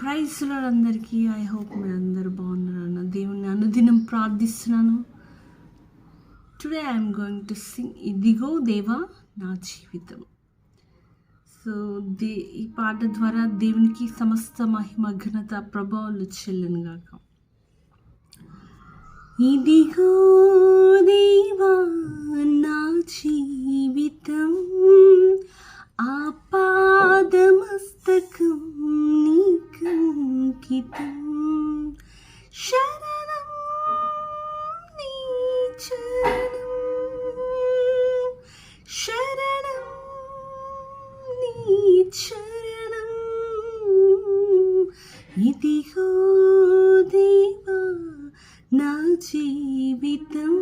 ప్రైజ్లో అందరికీ I hope మీరు అందరూ బాగున్నారన్న దేవుని అనుదినం ప్రార్థిస్తున్నాను. Today I'm going to sing ఇదిగో దేవా నా జీవితం. సో దే ఈ పాట ద్వారా దేవునికి సమస్త మహిమ ఘనత ప్రభావాలు చెల్లను గాక. ఇదిగో దేవా నా నా జీవితం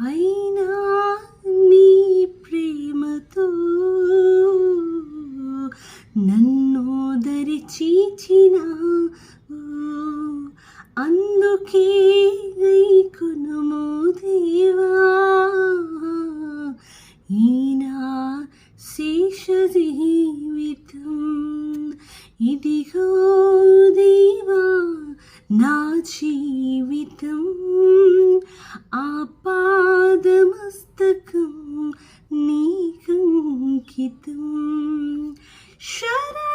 అయినా నీ ప్రేమతో నన్ను దరి చీచిన అందుకే కొనుము దేవా ఈనా శేష జీవితం. ఇదిగో దేవా నా జీవితం. ലിഖിതും ശരാ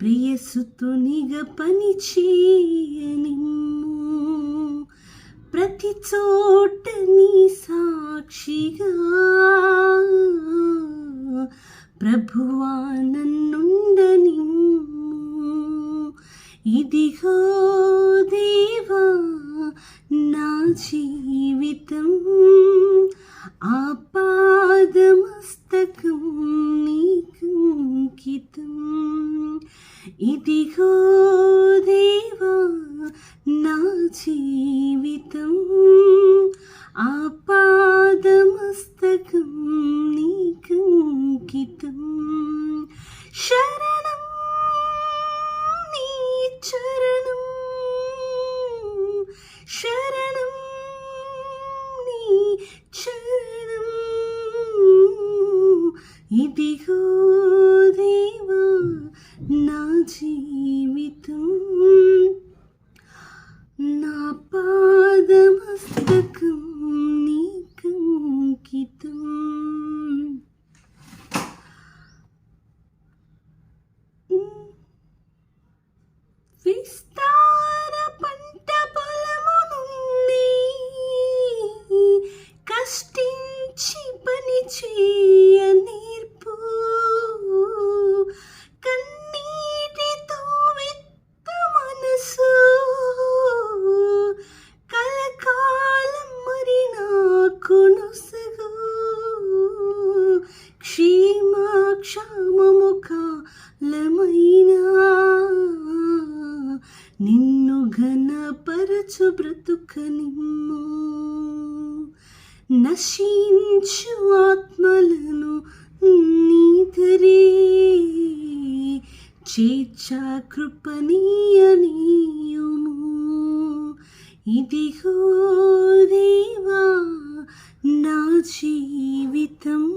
ప్రియసుతునిగ పని చేయనిమ్ము ప్రతి చోట నీ సాక్షిగా. ప్రభువా నన్నుండనిమ్ము ఇదిగో దేవా నా జీవితం. ఆ నా జీవితం ఆ నిన్ను ఘనపరచు బ్రతుకనిమ్ము నశించు ఆత్మలను నీతరే. చేచ్చా కృపణీయనీయుము ఇదిగో దేవా నా జీవితం.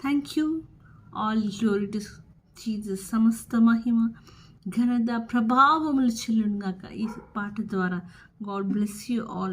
Thank you all glory to Jesus సమస్త మహిమ ఘనత ప్రభావములు చెల్లును గాక ఈ పాట ద్వారా గాడ్ బ్లెస్ యూ ఆల్